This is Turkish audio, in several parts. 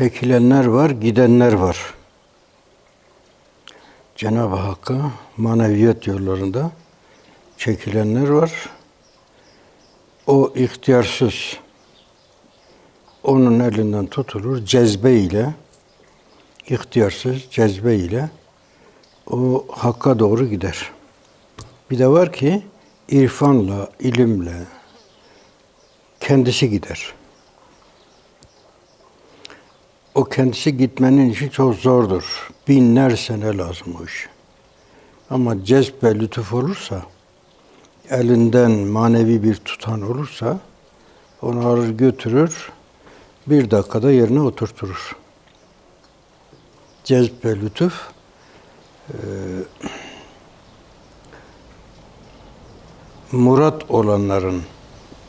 Çekilenler var, gidenler var. Cenab-ı Hakk'a maneviyat yollarında çekilenler var. O ihtiyarsız onun elinden tutulur cezbe ile ihtiyarsız cezbe ile o hakka doğru gider. Bir de var ki irfanla, ilimle kendisi gider. O kendisi gitmenin işi çok zordur. Binler sene lazım o iş. Ama cezb ve lütuf olursa, elinden manevi bir tutan olursa, onu alır götürür, bir dakikada yerine oturturur. Cezb ve lütuf, e, murat olanların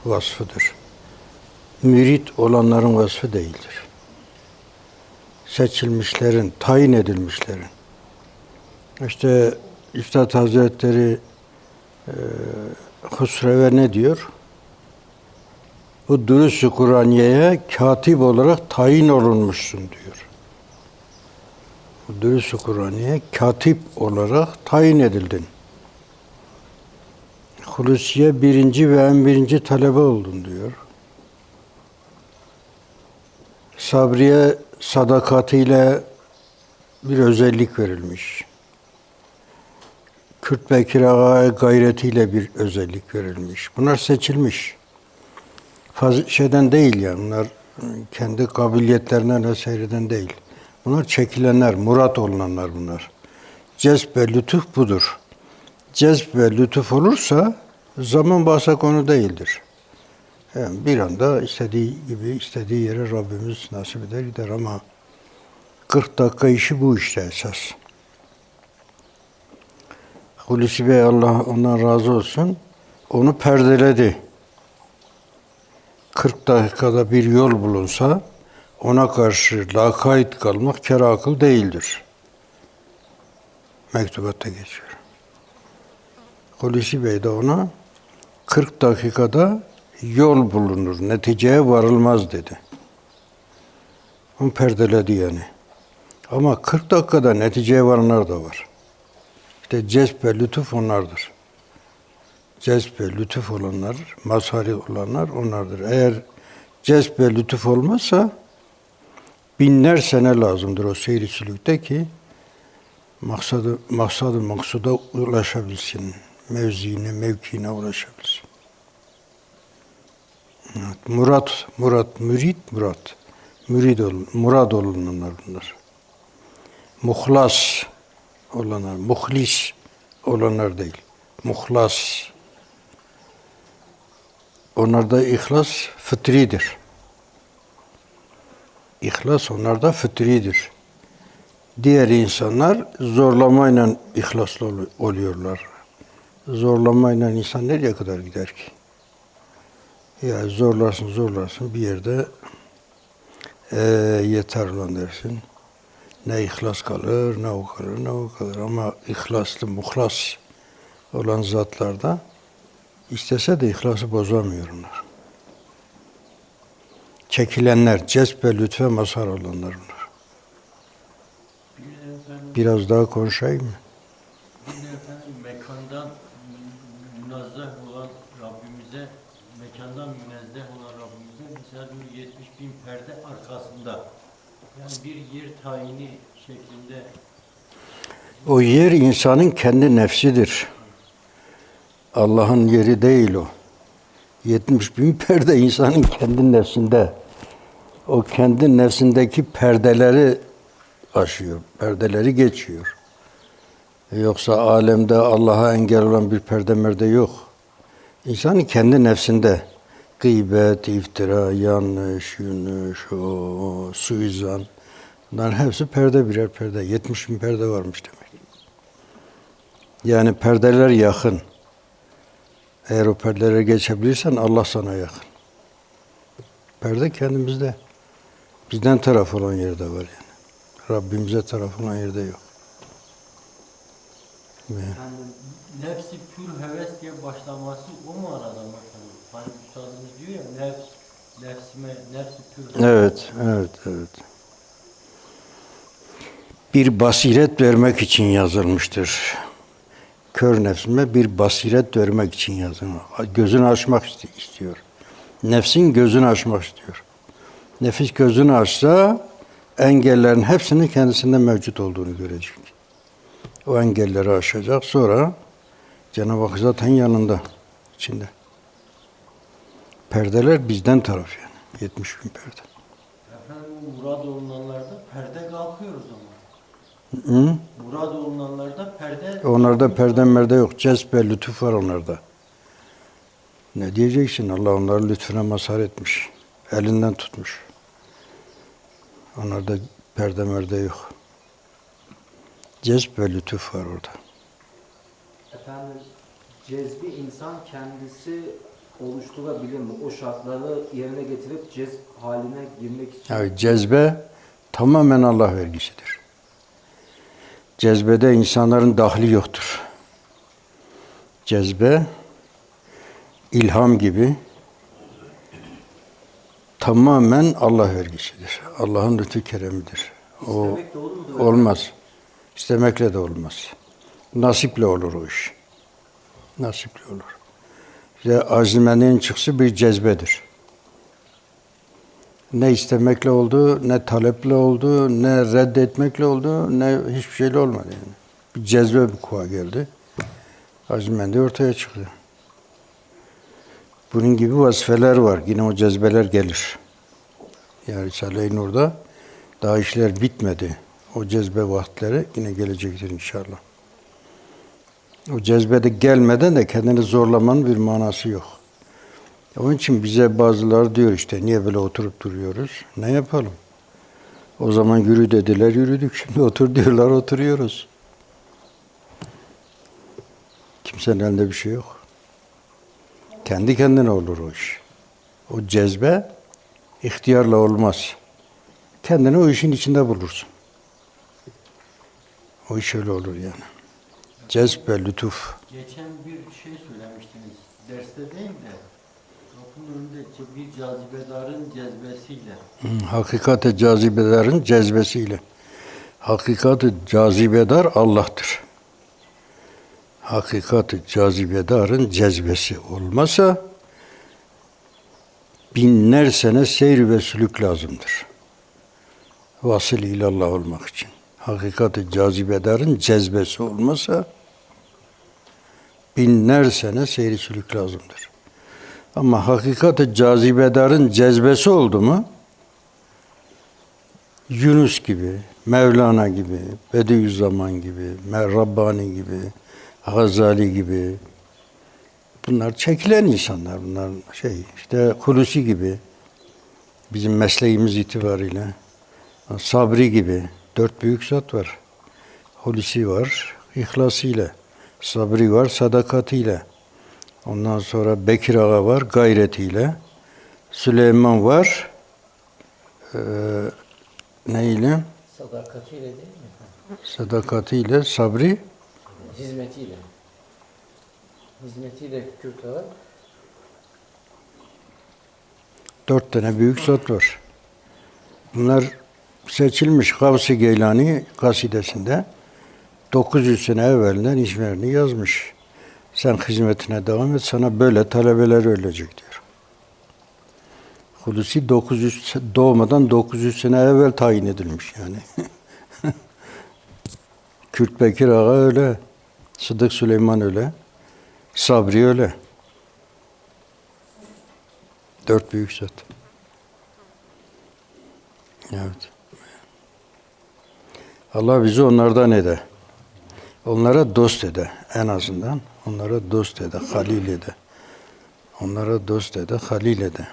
vasfıdır. Mürit olanların vasfı değildir seçilmişlerin, tayin edilmişlerin. İşte Üstad Hazretleri e, Husrev'e ne diyor? Bu dürüst Kur'aniye'ye katip olarak tayin olunmuşsun diyor. Bu dürüst Kur'aniye katip olarak tayin edildin. Hulusiye birinci ve en birinci talebe oldun diyor. Sabriye sadakatiyle bir özellik verilmiş. Kürt Bekir Ağa'ya gayretiyle bir özellik verilmiş. Bunlar seçilmiş. Faz şeyden değil yani. Bunlar kendi kabiliyetlerinden vesaireden değil. Bunlar çekilenler, murat olunanlar bunlar. Cezb ve lütuf budur. Cezb ve lütuf olursa zaman bahsa konu değildir. Yani bir anda istediği gibi istediği yere Rabbimiz nasip eder gider ama 40 dakika işi bu işte esas. Hulusi Bey Allah ondan razı olsun onu perdeledi. 40 dakikada bir yol bulunsa ona karşı lakayt kalmak kere akıl değildir. Mektubatta geçiyor. Hulusi Bey de ona 40 dakikada yol bulunur, neticeye varılmaz dedi. Onu perdeledi yani. Ama 40 dakikada neticeye varanlar da var. İşte cezb lütuf onlardır. Cezb lütuf olanlar, mazhari olanlar onlardır. Eğer cezb lütuf olmazsa binler sene lazımdır o seyri ki maksadı, maksadı maksuda ulaşabilsin. Mevziine, mevkiine ulaşabilsin. Evet, murat, murat, mürit, murat. Mürid ol, murad olunanlar bunlar. Muhlas olanlar, muhlis olanlar değil. Muhlas. Onlarda ihlas fıtridir. İhlas onlarda fıtridir. Diğer insanlar zorlamayla ihlaslı ol- oluyorlar. Zorlamayla insan nereye kadar gider ki? Ya zorlarsın zorlarsın bir yerde ee, yeter ulan dersin. Ne ihlas kalır, ne o kalır, ne o kalır. Ama ihlaslı, muhlas olan zatlarda istese de ihlası bozamıyor onlar. Çekilenler, cezb ve lütfe mazhar olanlar bunlar. Biraz daha konuşayım mı? mekandan münezzeh olan Rabbimize, mekandan münezzeh olan Rabbimize mesela bir 70 bin perde arkasında yani bir yer tayini şeklinde O yer insanın kendi nefsidir. Allah'ın yeri değil o. 70 bin perde insanın kendi nefsinde. O kendi nefsindeki perdeleri aşıyor, perdeleri geçiyor. Yoksa alemde Allah'a engel olan bir perde merde yok. İnsanın kendi nefsinde gıybet, iftira, yanlış, yunus, o, suizan bunların hepsi perde birer perde. 70 bin perde varmış demek. Yani perdeler yakın. Eğer o perdelere geçebilirsen Allah sana yakın. Perde kendimizde. Bizden taraf olan yerde var yani. Rabbimize taraf olan yerde yok. Yani nefsi pür heves diye başlaması o mu arada mı? Hani üstadımız diyor ya nefs, nefsime, nefsi pür heves. Evet, evet, evet. bir basiret vermek için yazılmıştır. Kör nefsime bir basiret vermek için yazılmış. Gözünü açmak istiyor. Nefsin gözünü açmak istiyor. Nefis gözünü açsa engellerin hepsinin kendisinde mevcut olduğunu görecek. O engelleri aşacak. Sonra Cenab-ı Hak zaten yanında, içinde. Perdeler bizden taraf yani. 70 bin perde. Efendim murad olunanlarda perde kalkıyor o zaman. Hı? Murad olunanlarda perde Onlarda perde merde yok. Cezbe, lütuf var onlarda. Ne diyeceksin? Allah onları lütfuna mazhar etmiş. Elinden tutmuş. Onlarda perde merde yok. Cezb ve lütuf var orada. Efendim cezbi insan kendisi oluşturabilir mi? O şartları yerine getirip cezb haline girmek için. Yani cezbe tamamen Allah vergisidir. Cezbede insanların dahli yoktur. Cezbe ilham gibi tamamen Allah vergisidir. Allah'ın lütfu keremidir. O olmaz. İstemekle de olmaz. Nasiple olur o iş. Nasiple olur. İşte azimenin çıksı bir cezbedir. Ne istemekle oldu, ne taleple oldu, ne reddetmekle oldu, ne hiçbir şeyle olmadı yani. Bir cezbe bir kuva geldi. Azimendi ortaya çıktı. Bunun gibi vazifeler var. Yine o cezbeler gelir. Yani Risale-i Nur'da daha işler bitmedi. O cezbe vakitleri yine gelecektir inşallah. O cezbede gelmeden de kendini zorlamanın bir manası yok. Onun için bize bazıları diyor işte niye böyle oturup duruyoruz? Ne yapalım? O zaman yürü dediler yürüdük. Şimdi otur diyorlar oturuyoruz. Kimsenin elinde bir şey yok. Kendi kendine olur o iş. O cezbe ihtiyarla olmaz. Kendini o işin içinde bulursun. O iş öyle olur yani. Cezbe, lütuf. Geçen bir şey söylemiştiniz. Derste değil de kapının önünde bir cazibedarın cezbesiyle. Hı, Hakikat-ı cazibedarın cezbesiyle. Hakikat-ı cazibedar Allah'tır. Hakikat-ı cazibedarın cezbesi olmasa binler sene seyir ve sülük lazımdır. Vasıl ilallah olmak için. Hakikat-ı cazibedarın cezbesi olmasa binler sene seyri sülük lazımdır. Ama hakikat-ı cazibedarın cezbesi oldu mu Yunus gibi, Mevlana gibi, Bediüzzaman gibi, Rabbani gibi, Gazali gibi bunlar çekilen insanlar. Bunlar şey işte Hulusi gibi bizim mesleğimiz itibariyle Sabri gibi dört büyük zat var. Hulusi var, ihlasıyla. Sabri var, sadakatiyle. Ondan sonra Bekir Ağa var, gayretiyle. Süleyman var, eee neyle? Sadakatiyle değil mi? Sadakatiyle, sabri, Hizmetiyle. Hizmetiyle Kürt var. dört tane büyük zat var. Bunlar seçilmiş Gavs-ı Geylani kasidesinde 900 sene evvelinden ismlerini yazmış. Sen hizmetine devam et, sana böyle talebeler ölecek diyor. Hulusi 900 se- doğmadan 900 sene evvel tayin edilmiş yani. Kürt Bekir Ağa öyle, Sıdık Süleyman öyle, Sabri öyle. Dört büyük zat. Evet. Allah bizi onlardan ede. Onlara dost ede en azından. Onlara dost ede, halil ede. Onlara dost ede, halil ede.